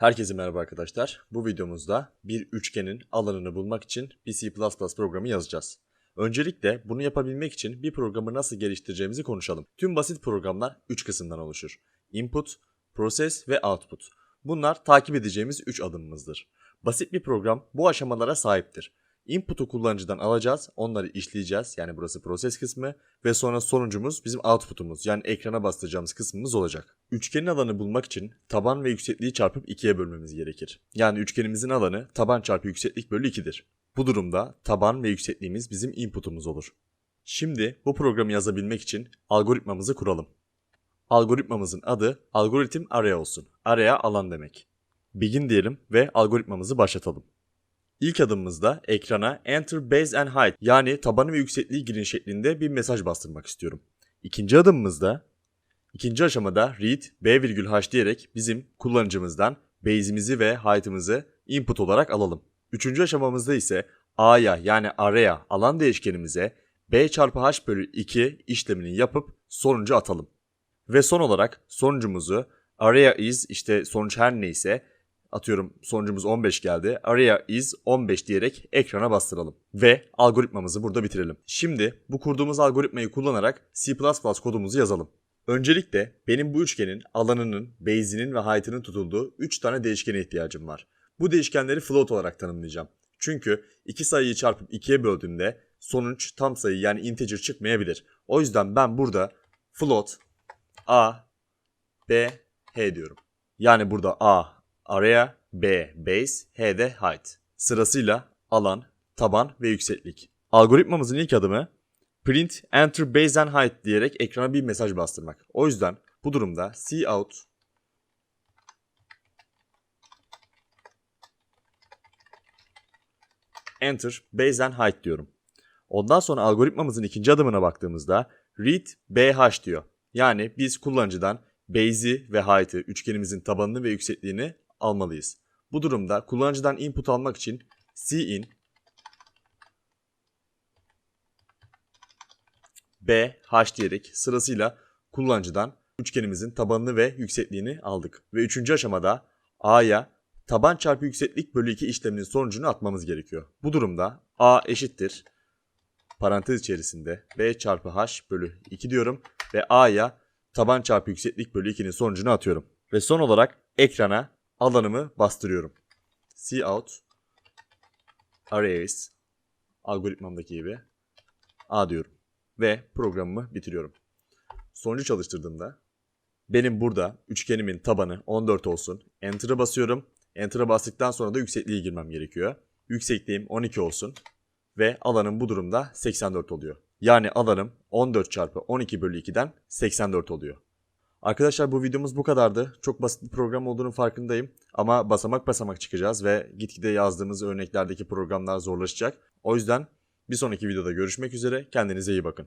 Herkese merhaba arkadaşlar. Bu videomuzda bir üçgenin alanını bulmak için bir C++ programı yazacağız. Öncelikle bunu yapabilmek için bir programı nasıl geliştireceğimizi konuşalım. Tüm basit programlar 3 kısımdan oluşur. Input, Process ve Output. Bunlar takip edeceğimiz 3 adımımızdır. Basit bir program bu aşamalara sahiptir. Input'u kullanıcıdan alacağız, onları işleyeceğiz. Yani burası proses kısmı ve sonra sonucumuz bizim output'umuz yani ekrana bastıracağımız kısmımız olacak. Üçgenin alanı bulmak için taban ve yüksekliği çarpıp ikiye bölmemiz gerekir. Yani üçgenimizin alanı taban çarpı yükseklik bölü 2'dir. Bu durumda taban ve yüksekliğimiz bizim input'umuz olur. Şimdi bu programı yazabilmek için algoritmamızı kuralım. Algoritmamızın adı algoritm array olsun. Araya alan demek. Begin diyelim ve algoritmamızı başlatalım. İlk adımımızda ekrana enter base and height yani tabanı ve yüksekliği girin şeklinde bir mesaj bastırmak istiyorum. İkinci adımımızda ikinci aşamada read b virgül h diyerek bizim kullanıcımızdan base'imizi ve height'ımızı input olarak alalım. Üçüncü aşamamızda ise a'ya yani araya alan değişkenimize b çarpı h bölü 2 işlemini yapıp sonucu atalım. Ve son olarak sonucumuzu area is işte sonuç her neyse atıyorum sonucumuz 15 geldi. Area is 15 diyerek ekrana bastıralım. Ve algoritmamızı burada bitirelim. Şimdi bu kurduğumuz algoritmayı kullanarak C++ kodumuzu yazalım. Öncelikle benim bu üçgenin alanının, base'inin ve height'ının tutulduğu 3 tane değişkene ihtiyacım var. Bu değişkenleri float olarak tanımlayacağım. Çünkü iki sayıyı çarpıp ikiye böldüğümde sonuç tam sayı yani integer çıkmayabilir. O yüzden ben burada float a b h diyorum. Yani burada a araya, b base, h de height. Sırasıyla alan, taban ve yükseklik. Algoritmamızın ilk adımı print enter base and height diyerek ekrana bir mesaj bastırmak. O yüzden bu durumda cout enter base and height diyorum. Ondan sonra algoritmamızın ikinci adımına baktığımızda read bh diyor. Yani biz kullanıcıdan base'i ve height'ı, üçgenimizin tabanını ve yüksekliğini almalıyız. Bu durumda kullanıcıdan input almak için cin b h diyerek sırasıyla kullanıcıdan üçgenimizin tabanını ve yüksekliğini aldık. Ve üçüncü aşamada a'ya taban çarpı yükseklik bölü 2 işleminin sonucunu atmamız gerekiyor. Bu durumda a eşittir parantez içerisinde b çarpı h bölü 2 diyorum ve a'ya taban çarpı yükseklik bölü 2'nin sonucunu atıyorum. Ve son olarak ekrana alanımı bastırıyorum. Cout arrays algoritmamdaki gibi a diyorum ve programımı bitiriyorum. Sonucu çalıştırdığımda benim burada üçgenimin tabanı 14 olsun. Enter'a basıyorum. Enter'a bastıktan sonra da yüksekliği girmem gerekiyor. Yüksekliğim 12 olsun ve alanım bu durumda 84 oluyor. Yani alanım 14 çarpı 12 bölü 2'den 84 oluyor. Arkadaşlar bu videomuz bu kadardı. Çok basit bir program olduğunu farkındayım. Ama basamak basamak çıkacağız ve gitgide yazdığımız örneklerdeki programlar zorlaşacak. O yüzden bir sonraki videoda görüşmek üzere. Kendinize iyi bakın.